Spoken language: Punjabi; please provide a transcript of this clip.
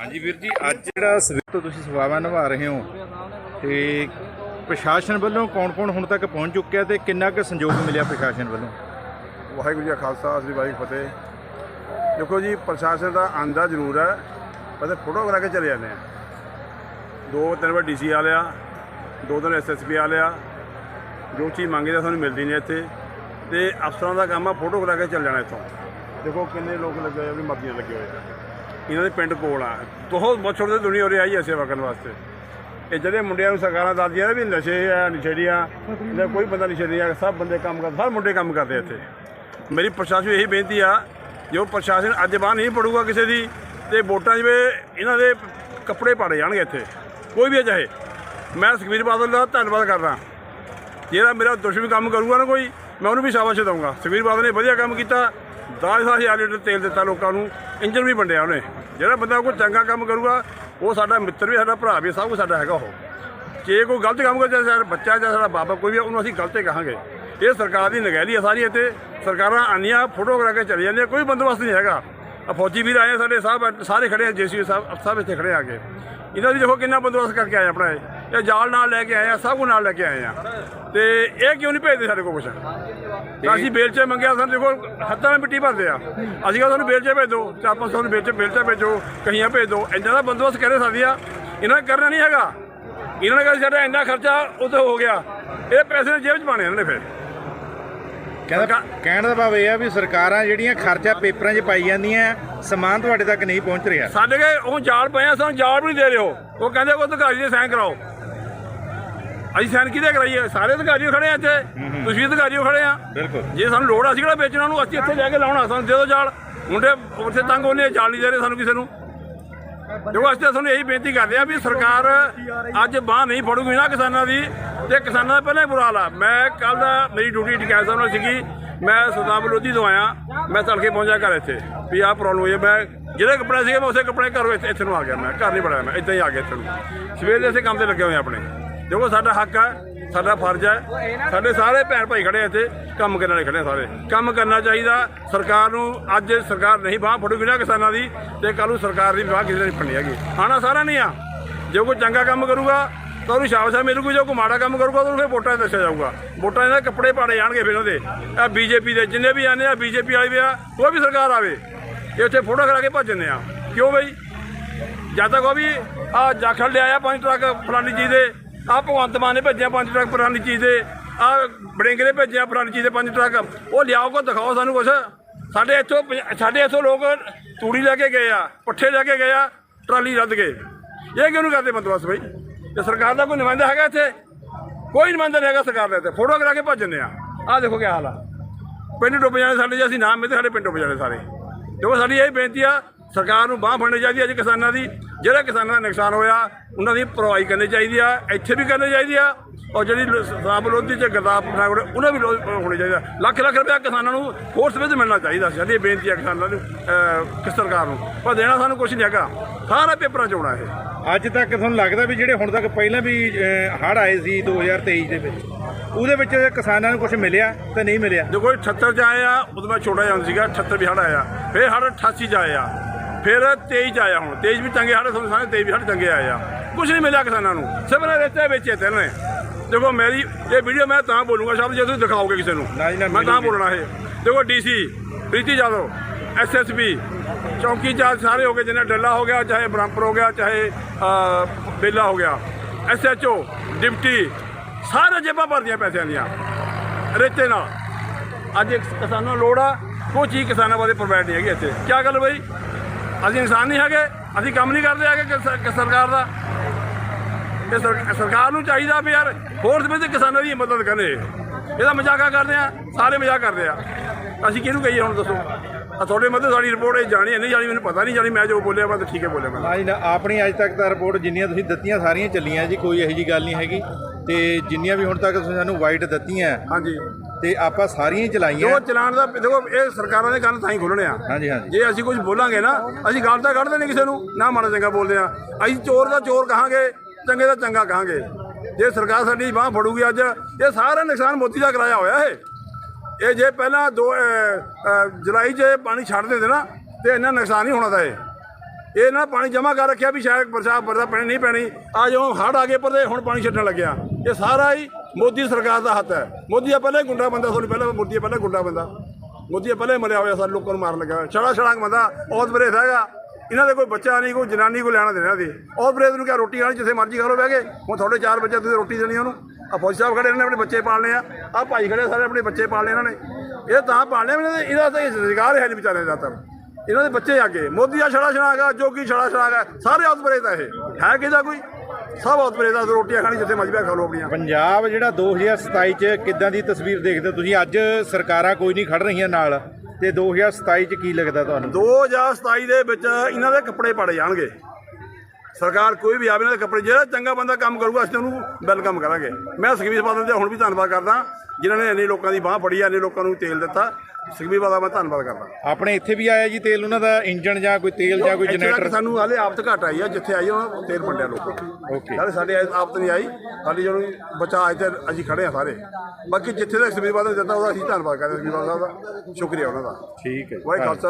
ਹਾਂਜੀ ਵੀਰ ਜੀ, ਅੱਜ ਜਿਹੜਾ ਸਵੇਰ ਤੋਂ ਤੁਸੀਂ ਸੇਵਾਵਾਂ ਨਿਭਾ ਰਹੇ ਹੋ ਤੇ ਪ੍ਰਸ਼ਾਸਨ ਵੱਲੋਂ ਕੌਣ-ਕੌਣ ਹੁਣ ਤੱਕ ਪਹੁੰਚ ਚੁੱਕਿਆ ਤੇ ਕਿੰਨਾ ਕੁ ਸੰਯੋਗ ਮਿਲਿਆ ਪ੍ਰਸ਼ਾਸਨ ਵੱਲੋਂ? ਵਾਹਿਗੁਰੂ ਜੀ ਕਾ ਖਾਲਸਾ ਸ੍ਰੀ ਵਾਹਿਗੁਰੂ ਫਤਿਹ। ਦੇਖੋ ਜੀ, ਪ੍ਰਸ਼ਾਸਨ ਦਾ ਆਂਦਾ ਜ਼ਰੂਰ ਹੈ, ਪਰ ਫੋਟੋ ਕਰਾ ਕੇ ਚਲੇ ਜਾਂਦੇ ਆ ਦੋ ਤਿੰਨ ਵਾਰ ਡੀਸੀ ਆ ਲਿਆ, ਦੋ ਦਿਨ ਐਸਐਸਪੀ ਆ ਲਿਆ, ਜੋ ਚੀਜ਼ ਮੰਗਦੇ ਸਾਨੂੰ ਮਿਲਦੀ ਨਹੀਂ ਇੱਥੇ। ਤੇ ਅਫਸਰਾਂ ਦਾ ਕੰਮ ਆ, ਫੋਟੋ ਕਰਾ ਕੇ ਚੱਲ ਜਾਣਾ ਇੱਥੋਂ। ਦੇਖੋ ਕਿੰਨੇ ਲੋਕ ਲੱਗੇ ਹੋਏ ਆ ਵੀ ਮਰਜ਼ੀ ਲੱਗੇ ਹੋਏ ਆ। ਇਹਨਾਂ ਦੇ ਪਿੰਡ ਕੋਲ ਆ। ਬਹੁਤ ਬਛੜ ਦੇ ਦੁਨੀਆ ਉਰੇ ਆਈ ਹੈ ਸੇਵਾ ਕਰਨ ਵਾਸਤੇ। ਇਹ ਜਿਹੜੇ ਮੁੰਡਿਆਂ ਨੂੰ ਸਰਕਾਰਾਂ ਦੱਸਦੀਆਂ ਨੇ ਵੀ ਨਸ਼ੇ ਆ, ਨਸ਼ੇੜੀਆਂ, ਇਹਨਾਂ ਕੋਈ ਬੰਦਾ ਨਸ਼ੇੜੀ ਆ ਸਭ ਬੰਦੇ ਕੰਮ ਕਰਦੇ ਸਾਰੇ ਮੁੰਡੇ ਕੰਮ ਕਰਦੇ ਇੱਥੇ। ਮੇਰੀ ਪ੍ਰਸ਼ਾਸਨ ਇਹੀ ਬੇਨਤੀ ਆ, ਜੋ ਪ੍ਰਸ਼ਾਸਨ ਅੱਜ ਬਾਹ ਨਹੀਂ ਪੜੂਗਾ ਕਿਸੇ ਦੀ, ਤੇ ਵੋਟਾਂ ਜਿਵੇਂ ਇਹਨਾਂ ਦੇ ਕੱਪੜੇ ਪਾੜੇ ਜਾਣਗੇ ਇੱਥੇ, ਕੋਈ ਵੀ ਹੈ ਚਾਹੇ। ਮੈਂ ਸੁਖਬੀਰ ਬਾਦਲ ਦਾ ਧੰਨਵਾਦ ਕਰਦਾ ਜਿਹੜਾ ਮੇਰਾ ਦੁਸ਼ਮਣ ਕੰਮ ਕਰੂਗਾ ਨਾ ਕੋਈ, ਮੈਂ ਉਹਨੂੰ ਵੀ ਸ਼ਾਬਾਸ਼ ਦਊਂਗਾ। ਸੁਖਬੀਰ ਬਾਦਲ ਨੇ ਵਧੀਆ ਕੰਮ ਕੀਤਾ 10000 ਲੀਟਰ ਤੇਲ ਦਿੱਤਾ ਲੋਕਾਂ ਨੂੰ ਇੰਜਨ ਵੀ ਵੰਡਿਆ ਉਹਨੇ। ਜਿਹੜਾ ਬੰਦਾ ਕੋਈ ਚੰਗਾ ਕੰਮ ਕਰੂਗਾ, ਉਹ ਸਾਡਾ ਮਿੱਤਰ ਵੀ, ਸਾਡਾ ਭਰਾ ਵੀ, ਸਭ ਕੁਝ ਸਾਡਾ ਹੈਗਾ ਉਹ। ਜੇ ਕੋਈ ਗਲਤ ਕੰਮ ਕਰਦਾ ਸਾਡਾ ਬੱਚਾ ਜਾਂ ਸਾਡਾ ਬਾਬਾ, ਕੋਈ ਵੀ ਉਹਨੂੰ ਅਸੀਂ ਗਲਤ ਹੀ ਕਹਾਂਗੇ। ਇਹ ਸਰਕਾਰ ਦੀ ਨਗਹਿਲੀ ਆ ਸਾਰੀ ਇੱਥੇ। ਸਰਕਾਰਾਂ ਆਉਂਦੀਆਂ, ਫੋਟੋ ਕਰਾ ਕੇ ਚਲੇ ਜਾਂਦੀਆਂ, ਕੋਈ ਬੰਦੋਬਸਤ ਨਹੀਂ ਹੈਗਾ। ਆ ਫੌਜੀ ਵੀਰ ਆਏ ਆ ਸਾਡੇ ਸਾਹਿਬ ਸਾਰੇ ਖੜੇ ਆ, ਜੇਸੀ ਸਾਹਿਬ, ਸਭ ਇੱਥੇ ਖੜੇ ਆ ਕੇ। ਇਹਨਾਂ ਦੀ ਦੇਖੋ ਕਿੰਨਾ ਬੰਦੋਬਸਤ ਕਰਕੇ ਆਏ ਆਪਣਾ ਇਹ। ਇਹ ਜਾਲ ਨਾਲ ਲੈ ਕੇ ਆਏ ਆ, ਸਭ ਕੁਝ ਨਾਲ ਲੈ ਕੇ ਆਏ ਆ। ਤੇ ਇਹ ਕਿਉਂ ਨਹੀਂ ਭੇਜਦੇ ਸਾਡੇ ਕੋਲ ਕੁਛ? ਤਾਂ ਅਸੀਂ ਬੇਲਚੇ ਮੰਗਿਆ ਸਾਨੂੰ ਦੇਖੋ ਹੱਥਾਂ ਨਾਲ ਮਿੱਟੀ ਭਰਦੇ ਆ। ਅਸੀਂ ਕਿਹਾ ਸਾਨੂੰ ਬੇਲਚੇ ਭੇਜ ਦਿਓ ਚਾਰ ਪੰਜ ਸੌ ਨੂੰ ਬੇਲਚੇ ਬੇਲਚੇ ਭੇਜੋ, ਕਹੀਆਂ ਭੇਜ। ਦਿਓ ਇੰਨਾ ਦਾ ਬੰਦੋਬਸਤ ਕਰੇ ਸਾਡੀ ਆ। ਇਹਨਾਂ ਨੇ ਕਰਨਾ ਨਹੀਂ ਹੈਗਾ। ਇਹਨਾਂ ਨੇ ਕਹਿੰਦੇ ਸਾਡਾ ਇੰਨਾ ਖਰਚਾ ਉੱਥੇ ਹੋ ਗਿਆ। ਇਹ ਪੈਸੇ ਨੇ ਜੇਬ 'ਚ ਪਾਣੇ ਇਹਨਾਂ ਨੇ ਫਿਰ। ਕਹਿੰਦਾ ਕਹਿਣ ਦਾ ਭਾਵ ਇਹ ਆ ਵੀ ਸਰਕਾਰਾਂ ਜਿਹੜੀਆਂ ਖਰਚਾ ਪੇਪਰਾਂ 'ਚ ਪਾਈ ਜਾਂਦੀਆਂ ਸਮਾਨ ਤੁਹਾਡੇ ਤੱਕ ਨਹੀਂ ਪਹੁੰਚ ਰਿਹਾ। ਸਾਡੇ ਕੇ ਉਹ ਜਾਲ ਪਏ ਆ ਸਾਨੂੰ ਜਾਲ ਵੀ ਨਹੀਂ ਦੇ ਰਹੇ ਹੋ ਉਹ ਕਹਿੰਦੇ ਉਹ ਅਧਿਕਾਰੀ ਦੇ ਸਾਈਨ ਕਰਾਓ। ਅਸੀਂ ਸਾਈਨ ਕਿਹਦੇ ਕਰਾਈਏ? ਸਾਰੇ ਅਧਿਕਾਰੀ ਖੜੇ ਆ ਇੱਥੇ। ਤੁਸੀਂ ਅਧਿਕਾਰੀ ਖੜੇ ਆ। ਬਿਲਕੁਲ। ਜੇ ਸਾਨੂੰ ਲੋੜ ਆ, ਅਸੀਂ ਕਿਹੜਾ ਵੇਚਣਾ ਨੂੰ ਅਸੀਂ ਇੱਥੇ ਜਾ ਕੇ ਲਾਉਣਾ ਸਾਨੂੰ ਦੇ ਦਿਓ ਜਾਲ। ਮੁੰਡੇ ਉੱਥੇ ਤੰਗ ਹੋਣੇ ਜਾਲ ਨਹੀਂ ਦੇ ਰਹੇ ਸਾਨੂੰ ਕਿਸੇ ਨੂੰ। ਦੇਖੋ ਅਸੀਂ ਤਾਂ ਤੁਹਾਨੂੰ ਇਹੀ ਬੇਨਤੀ ਕਰਦੇ ਆ ਵੀ ਸਰਕਾਰ ਅੱਜ ਬਾਹ ਨਹੀਂ ਫੜੂਗੀ ਨਾ ਕਿਸਾਨਾਂ ਦੀ ਤੇ ਕਿਸਾਨਾਂ ਦਾ ਪਹਿਲਾਂ ਹੀ ਬੁਰਾ ਹਾਲ ਆ। ਮੈਂ ਕੱਲ ਦਾ ਮੇਰੀ ਡਿਊਟੀ ਟਿਕਾਇਤ ਸਾਹਿਬ ਨਾਲ ਸੀਗੀ। ਮੈਂ ਸੁਲਤਾਨ ਲੋਧੀ ਤੋਂ ਆਇਆ। ਮੈਂ ਤੜਕੇ ਪਹੁੰਚਿਆ ਘਰ ਇੱਥੇ ਵੀ ਆਹ ਪ੍ਰੋਬਲਮ ਹੋਈ ਹੈ। ਮੈਂ ਜਿਹੜੇ ਕੱਪੜੇ ਸੀਗੇ ਮੈਂ ਉਸੇ ਕੱਪੜੇ ਘਰੋਂ ਇੱਥੇ ਨੂੰ ਆ ਗਿਆ ਮੈਂ। ਘਰ ਨਹੀਂ ਬੜਾਇਆ ਮੈਂ। ਇੱਦਾਂ ਹੀ ਆ ਗਿਆ ਇੱਥੇ ਨੂੰ। ਸਵੇਰ ਦੇ ਅਸੀਂ ਕੰਮ ਤੇ ਲੱਗੇ ਹੋਏ ਆ ਆਪਣੇ। ਦੇਖੋ ਸਾਡਾ ਹੱਕ ਹੈ, ਸਾਡਾ ਫਰਜ਼ ਹੈ। ਸਾਡੇ ਸਾਰੇ ਭੈਣ ਭਾਈ ਖੜੇ ਇੱਥੇ, ਕੰਮ ਕਰਨ ਵਾਲੇ ਖੜੇ ਸਾਰੇ। ਕੰਮ ਕਰਨਾ ਚਾਹੀਦਾ, ਸਰਕਾਰ ਨੂੰ ਅੱਜ ਸਰਕਾਰ ਨਹੀਂ, ਬਾਹ ਫੜੂਗੀ ਨਾ ਕਿਸਾਨਾਂ ਦੀ, ਤੇ ਕੱਲ ਨੂੰ ਸਰਕਾਰ ਦੀ ਬਾਹ ਕਿਸੇ ਨੇ ਫੜਨੀ ਹੈਗੀ। ਆਣਾ ਸਾਰਾ ਨਹੀਂ ਆ। ਜੇ ਕੋਈ ਚੰਗਾ ਕੰਮ ਕਰੂਗਾ, ਤਾਂ ਉਹਨੂੰ ਸ਼ਾਬਾਸ਼ ਮਿਲੂਗੀ, ਜੋ ਕੋਈ ਮਾੜਾ ਕੰਮ ਕਰੂਗਾ, ਤਾਂ ਉਹਨੂੰ ਫਿਰ ਵੋਟਾਂ 'ਚ ਦੱਸਿਆ ਜਾਊਗਾ। ਵੋਟਾਂ ਦੇ ਕੱਪੜੇ ਪਾੜੇ ਜਾਣਗੇ ਫਿਰ ਉਹਦੇ। ਆ ਬੀਜੇਪੀ ਦੇ ਜਿੰਨੇ ਵੀ ਆਨੇ ਆ, ਬੀਜੇਪੀ ਵਾਲੇ ਵੀ ਆ, ਉਹ ਵੀ ਸਰਕਾਰ ਆਵੇ। ਇਹ ਉੱਥੇ ਫੋਟੋ ਕਰਾ ਕੇ ਭੱਜ ਜਾਂਦੇ ਆ। ਕਿਉਂ ਬਈ? ਜਦ ਤੱਕ ਉਹ ਵੀ ਆ ਜਾਖੜ ਲਿਆਇਆ ਪੰਜ ਟਰੱਕ ਫਲਾਨੀ ਜੀ ਦੇ। ਆ ਭਗਵੰਤ ਮਾਨ ਨੇ ਭੇਜਿਆ ਪੰਜ ਟਰੱਕ ਪੁਰਾਣੀ ਚੀਜ਼ ਦੇ, ਆ ਬੜਿੰਗ ਨੇ ਭੇਜਿਆ ਪੁਰਾਣੀ ਚੀਜ਼ ਦੇ ਪੰਜ ਟਰੱਕ। ਉਹ ਲਿਆਓ ਕੋ ਦਿਖਾਓ ਸਾਨੂੰ ਕੁਛ। ਸਾਡੇ ਇੱਥੋਂ ਪੰਜ- ਸਾਡੇ ਇੱਥੋਂ ਲੋਕ ਤੂੜੀ ਲੈ ਕੇ ਗਏ ਆ, ਪੱਠੇ ਲੈ ਕੇ ਗਏ ਆ, ਟਰਾਲੀ ਰੱਦ ਗਏ ਇਹ ਕਿਉਂ ਕਰਦੇ ਬੰਦੋਬਸਤ ਬਈ? ਤੇ ਸਰਕਾਰ ਦਾ ਕੋਈ ਨੁਮਾਇੰਦਾ ਹੈਗਾ ਇੱਥੇ? ਕੋਈ ਨੁਮਾਇੰਦਾ ਨਹੀਂ ਹੈਗਾ ਸਰਕਾਰ ਦਾ ਇੱਥੇ। ਫੋਟੋ ਕਰਾ ਕੇ ਭੱਜ ਜਾਂਦੇ ਆ। ਆ ਦੇਖੋ ਕੀ ਹਾਲ ਆ। ਪਿੰਡ ਡੁੱਬ ਜਾਣੇ ਸਾਡੇ ਜੇ, ਅਸੀਂ ਨਾਮ ਮਿਲਦੇ, ਸਾਡੇ ਪਿੰਡ ਡੁੱਬ ਜਾਣੇ ਸਾਰੇ। ਦੇਖੋ ਸਾਡੀ ਇਹ ਬੇਨਤੀ ਆ ਸਰਕਾਰ ਨੂੰ ਬਾਹ ਫੜਨੀ ਚਾਹੀਦੀ ਹੈ ਅੱਜ ਕਿਸਾਨਾਂ ਦੀ। ਜਿਹੜੇ ਕਿਸਾਨਾਂ ਦਾ ਨੁਕਸਾਨ ਹੋਇਆ ਉਹਨਾਂ ਦੀ ਭਰਵਾਈ ਕਰਨੀ ਚਾਹੀਦੀ ਆ ਇੱਥੇ ਵੀ ਕਰਨੀ ਚਾਹੀਦੀ ਆ ਔਰ ਜਿਹੜੀ ਸਾਬ ਵਿਰੋਧੀ ਚ ਗਰਦਾਪ ਬਣਾਉਣੇ ਉਹਨਾਂ ਵੀ ਹੋਣੀ ਚਾਹੀਦਾ ਲੱਖ ਲੱਖ ਰੁਪਇਆ ਕਿਸਾਨਾਂ ਨੂੰ ਫੋਰਸ ਵਿੱਚ ਮਿਲਣਾ ਚਾਹੀਦਾ ਸਾਡੀ ਇਹ ਬੇਨਤੀ ਆ ਕਿਸਾਨਾਂ ਨੂੰ ਅਹ, ਕਿ ਸਰਕਾਰ ਨੂੰ। ਪਰ ਦੇਣਾ ਸਾਨੂੰ ਕੁਝ ਨਹੀਂ ਹੈਗਾ। ਸਾਰਾ ਪੇਪਰਾਂ ਚ ਆਉਣਾ ਇਹ। ਅੱਜ ਤੱਕ ਤੁਹਾਨੂੰ ਲੱਗਦਾ ਵੀ ਜਿਹੜੇ ਹੁਣ ਤੱਕ ਪਹਿਲਾਂ ਵੀ ਹੜ ਆਏ ਸੀ 2023 ਦੇ ਵਿੱਚ ਉਹਦੇ ਵਿੱਚ ਕਿਸਾਨਾਂ ਨੂੰ ਕੁਝ ਮਿਲਿਆ ਤੇ ਨਹੀਂ ਮਿਲਿਆ? ਜੋ ਕੋਈ 78 ਚ ਆਏ ਆ ਉਦੋਂ ਮੈਂ ਛੋਟਾ ਜਿਹਾ ਹੁੰਦਾ ਸੀਗਾ 78 ਵੀ ਹੜ ਆਇਆ। ਫਿਰ ਹੜ 88 ਚ ਆਇਆ ਫਿਰ 23 ਚ ਆਇਆ ਹੁਣ 23 ਵੀ ਚੰਗੇ ਹੜ ਤੁਹਾਨੂੰ ਸਾਰੇ 23 ਵੀ ਹੜ ਚੰਗੇ ਆਏ ਆ। ਕੁਝ ਨਹੀਂ ਮਿਲਿਆ ਕਿਸਾਨਾਂ ਨੂੰ। ਸਿਰਫ ਨੇ ਰੇਤੇ ਵੇਚੇ ਤੇ ਨੇ। ਦੇਖੋ ਮੇਰੀ ਇਹ ਵੀਡੀਓ ਮੈਂ ਤਾਂ ਬੋਲੂੰਗਾ ਸ਼ਬਦ ਜੇ ਤੁਸੀਂ ਦਿਖਾਓਗੇ ਕਿਸੇ ਨੂੰ। ਮੈਂ ਤਾਂ। ਬੋਲਣਾ ਇਹ। ਦੇਖੋ ਡੀਸੀ ਪ੍ਰੀਤੀ ਜਾਦਵ ਐਸਐਸਪੀ ਚੌਂਕੀ ਚਾਰਜ ਸਾਰੇ ਹੋ ਗਏ ਜਿੰਨਾ ਡੱਲਾ ਹੋ ਗਿਆ ਚਾਹੇ ਬ੍ਰਹਮਪੁਰ ਹੋ ਗਿਆ ਚਾਹੇ ਬੇਲਾ ਹੋ ਗਿਆ। ਐਸਐਚਓ ਡਿਪਟੀ ਸਾਰੇ ਜੇਬਾਂ ਭਰਦੀਆਂ ਪੈਸਿਆਂ ਦੀਆਂ। ਰੇਤੇ ਨਾਲ। ਅੱਜ ਕਿਸਾਨਾਂ ਨੂੰ ਲੋੜ ਆ ਕੋਈ ਚੀਜ਼ ਕਿਸਾਨਾਂ ਵਾਸਤੇ ਪ੍ਰੋਵਾਈਡ ਨਹੀਂ ਹੈਗੀ ਇੱਥੇ। ਕੀ ਗੱਲ ਬਈ? ਅਸੀਂ ਇਨਸਾਨ ਨਹੀਂ ਹੈਗੇ ਅਸੀਂ ਕੰਮ ਨਹੀਂ ਕਰਦੇ ਹੈਗੇ ਕਿ ਸਰਕਾਰ ਦਾ। ਤੇ ਸਰ- ਸਰਕਾਰ ਨੂੰ ਚਾਹੀਦਾ ਵੀ ਯਾਰ ਹੋਰ ਸਮੇਂ ਤੇ ਕਿਸਾਨਾਂ ਦੀ ਮਦਦ ਕਰੇ ਇਹਦਾ ਮਜ਼ਾਕਾ ਕਰਦੇ ਆ ਸਾਰੇ ਮਜ਼ਾਕ ਕਰਦੇ ਆ। ਅਸੀਂ ਕਿਹਨੂੰ ਕਹੀਏ ਹੁਣ ਦੱਸੋ? ਆ ਤੁਹਾਡੇ ਮੱਦੇ ਸਾਡੀ ਰਿਪੋਰਟ ਇਹ ਜਾਣੀ ਨਹੀਂ ਜਾਣੀ ਮੈਨੂੰ ਪਤਾ ਨਹੀਂ ਜਾਣੀ ਮੈਂ ਜੋ ਬੋਲਿਆ ਮੈਂ ਤਾਂ ਠੀਕ ਹੈ ਬੋਲਿਆ ਮੈਂ। ਨਾ ਜੀ ਨਾ ਆਪਣੀ ਅੱਜ ਤੱਕ ਦਾ ਰਿਪੋਰਟ ਜਿੰਨੀਆਂ ਤੁਸੀਂ ਦਿੱਤੀਆਂ ਸਾਰੀਆਂ ਚੱਲੀਆਂ ਜੀ ਕੋਈ ਇਹੋ ਜੀ ਗੱਲ ਨਹੀਂ ਹੈਗੀ। ਤੇ ਜਿੰਨੀਆਂ ਵੀ ਹੁਣ ਤੱਕ ਤੁਸੀਂ ਸਾਨੂੰ ਵਾਈਟ ਦਿੱਤੀਆਂ ਹਾਂਜੀ। ਤੇ ਆਪਾਂ ਸਾਰੀਆਂ ਹੀ ਚਲਾਈਆਂ। ਜੋ ਚਲਾਨ ਦਾ ਦੇਖੋ ਇਹ ਸਰਕਾਰਾਂ ਦੇ ਕੰਨ ਤਾਂ ਹੀ ਖੋਲਣੇ ਆ। ਹਾਂਜੀ ਹਾਂਜੀ। ਜੇ ਅਸੀਂ ਕੁਝ ਬੋਲਾਂਗੇ ਨਾ ਅਸੀਂ ਗੱਲ ਤਾਂ ਕੱਢਦੇ ਨਹੀਂ ਕਿਸੇ ਨੂੰ ਨਾ ਮਾੜਾ ਚੰਗਾ ਬੋਲਦੇ ਆ। ਅਸੀਂ ਚੋਰ ਦਾ ਚੋਰ ਕਹਾਂਗੇ ਚੰਗੇ ਦਾ ਚੰਗਾ ਕਹਾਂਗੇ। ਜੇ ਸਰਕਾਰ ਸਾਡੀ ਬਾਹ ਫੜੂਗੀ ਅੱਜ ਇਹ ਸਾਰਾ ਨੁਕਸਾਨ ਮੋਦੀ ਦਾ ਕਰਾਇਆ ਹੋਇਆ ਇਹ। ਇਹ ਜੇ ਪਹਿਲਾਂ ਦੋ ਜੁਲਾਈ 'ਚ ਪਾਣੀ ਛੱਡ ਦਿੰਦੇ ਨਾ ਤੇ ਇੰਨਾ ਨੁਕਸਾਨ ਨਹੀਂ ਹੋਣਾ ਤਾਂ ਇਹ। ਇਹ ਨਾ ਪਾਣੀ ਜਮ੍ਹਾਂ ਕਰ ਰੱਖਿਆ ਵੀ ਸ਼ਾਇਦ ਬਰਸਾਤ ਬਰਦਾ ਪੈਣੀ ਨਹੀਂ ਪੈਣੀ। ਆ ਜੋ ਹੜ ਆ ਗਏ ਪਰ ਹੁਣ ਪਾਣੀ ਛੱਡਣ ਲੱਗਿਆ। ਇਹ ਸਾਰਾ ਹੀ ਮੋਦੀ ਸਰਕਾਰ ਦਾ ਹੱਥ ਹੈ। ਮੋਦੀ ਆ ਹੀ ਗੁੰਡਾ ਬੰਦਾ ਤੁਹਾਨੂੰ ਪਹਿਲਾਂ ਮੋਦੀ ਆ ਪਹਿਲਾਂ ਗੁੰਡਾ ਬੰਦਾ। ਮੋਦੀ ਆ ਪਹਿਲੇ ਮਰਿਆ ਹੋਇਆ, ਸਾਰੇ ਲੋਕਾਂ ਨੂੰ ਮਾਰਨ ਲੱਗਾ ਛੜਾ ਛੜਾਂਗ ਬੰਦਾ ਔਤ ਬਰੇਤ ਹੈਗਾ। ਇਹਨਾਂ ਦੇ ਕੋਈ ਬੱਚਾ ਨਹੀਂ, ਕੋਈ ਜਨਾਨੀ, ਕੋਈ ਲੈਣਾ ਦੇਣਾ ਦੀ ਔਤ ਬਰੇਤ ਨੂੰ ਕਿਹਾ, ਰੋਟੀ ਖਾਣੀ ਜਿੱਥੇ ਮਰਜ਼ੀ ਖਾ ਲਓ ਬਹਿ ਕੇ। ਹੁਣ ਤੁਹਾਡੇ ਚਾਰ ਬੱਚੇ, ਤੁਸੀਂ ਰੋਟੀ ਦੇਣੀ ਉਹਨੂੰ। ਆ ਫੌਜੀ ਸਾਹਿਬ ਖੜੇ ਇਹਨਾਂ ਨੇ, ਆਪਣੇ ਬੱਚੇ ਪਾਲਣੇ ਆ। ਆ ਭਾਈ ਖੜੇ ਸਾਰੇ ਆਪਣੇ ਬੱਚੇ ਪਾਲਣੇ ਇਹਨਾਂ ਨੇ। ਇਹ ਤਾਂ ਪਾਲਣੇ ਇਹਨਾਂ ਦੇ ਇਹਦਾ ਤਾਂ ਰੁਜ਼ਗਾਰ ਹੈ ਨਹੀਂ ਵਿਚਾਰੇ ਦਾ ਤਾਂ ਇਹਨਾਂ ਦੇ ਬੱਚੇ ਅੱਗੇ। ਮੋਦੀ ਆ ਛੜਾ ਛੜਾਗਾ ਜੋਗੀ ਛੜਾ ਛੜਾਗਾ ਸਾਰੇ ਔਤਬਰੇ ਦਾ ਇਹ। ਹੈ ਕਿਹਦਾ ਕੋਈ? ਸਭ ਔਤਬਰੇ ਦਾ ਰੋਟੀਆਂ ਖਾਣੀ ਜਿੱਥੇ ਮਰਜ਼ੀ ਬਹਿ ਖਾ ਲਓ ਆਪਣੀਆਂ। ਪੰਜਾਬ ਜਿਹੜਾ 2027 ਚ ਕਿੱਦਾਂ ਦੀ ਤਸਵੀਰ ਦੇਖਦੇ ਹੋ? ਤੁਸੀਂ ਅੱਜ ਸਰਕਾਰਾਂ ਕੋਈ ਨਹੀਂ ਖੜ ਰਹੀਆਂ ਨਾਲ। ਤੇ 2027 ਚ ਕੀ ਲੱਗਦਾ ਤੁਹਾਨੂੰ? 2027 ਦੇ ਵਿੱਚ ਇਹਨਾਂ ਦੇ ਕੱਪੜੇ ਪਾੜੇ ਜਾਣਗੇ। ਸਰਕਾਰ ਕੋਈ ਵੀ ਆਵੇ ਇਹਨਾਂ ਦੇ ਕੱਪੜੇ ਜਿਹੜਾ ਚੰਗਾ ਬੰਦਾ ਕੰਮ ਕਰੂਗਾ ਅਸੀਂ ਉਹਨੂੰ ਵੈਲਕਮ ਕਰਾਂਗੇ। ਮੈਂ ਸੁਖਬੀਰ ਬਾਦਲ ਦਾ ਹੁਣ ਵੀ ਧੰਨਵਾਦ ਕਰਦਾ ਜਿਨ੍ਹਾਂ ਨੇ ਇੰਨੇ ਲੋਕਾਂ ਦੀ ਬਾਹ ਫੜੀ ਆ ਇੰਨੇ ਲੋਕਾਂ ਨੂੰ ਤੇਲ ਦਿੱਤਾ। ਸੁਖਬੀਰ ਬਾਦਲ ਦਾ ਮੈਂ ਧੰਨਵਾਦ ਕਰਦਾ। ਆਪਣੇ ਇੱਥੇ ਵੀ ਆਇਆ ਜੀ ਤੇਲ ਉਹਨਾਂ ਦਾ ਇੰਜਨ ਜਾਂ ਕੋਈ ਤੇਲ ਜਾਂ ਕੋਈ ਜਨਰੇਟਰ? ਸਾਨੂੰ ਹਾਲੇ ਆਫਤ ਘਟ ਆਈ ਆ ਜਿੱਥੇ ਆਈ ਉਹ ਤੇਲ ਵੰਡਿਆ ਲੋਕਾਂ Okay. ਸਾਰੇ ਸਾਡੇ ਆਫਤ ਨਹੀਂ ਆਈ ਸਾਡੀ ਜਦੋਂ ਬਚਾ ਇੱਥੇ ਅਸੀਂ ਖੜੇ ਆ ਸਾਰੇ। ਬਾਕੀ ਜਿੱਥੇ ਸੁਖਬੀਰ ਬਾਦਲ ਨੇ ਦਿੱਤਾ ਉਹਦਾ ਅਸੀਂ ਧੰਨਵਾਦ ਕਰਦੇ ਬਾਦਲ ਸਾਹਿਬ ਦਾ। ਸ਼ੁਕਰੀਆ ਉਹਨਾਂ ਦਾ। ਠੀਕ ਹੈ ਜੀ, ਵਾਹਿਗੁਰੂ ਖਾਲਸਾ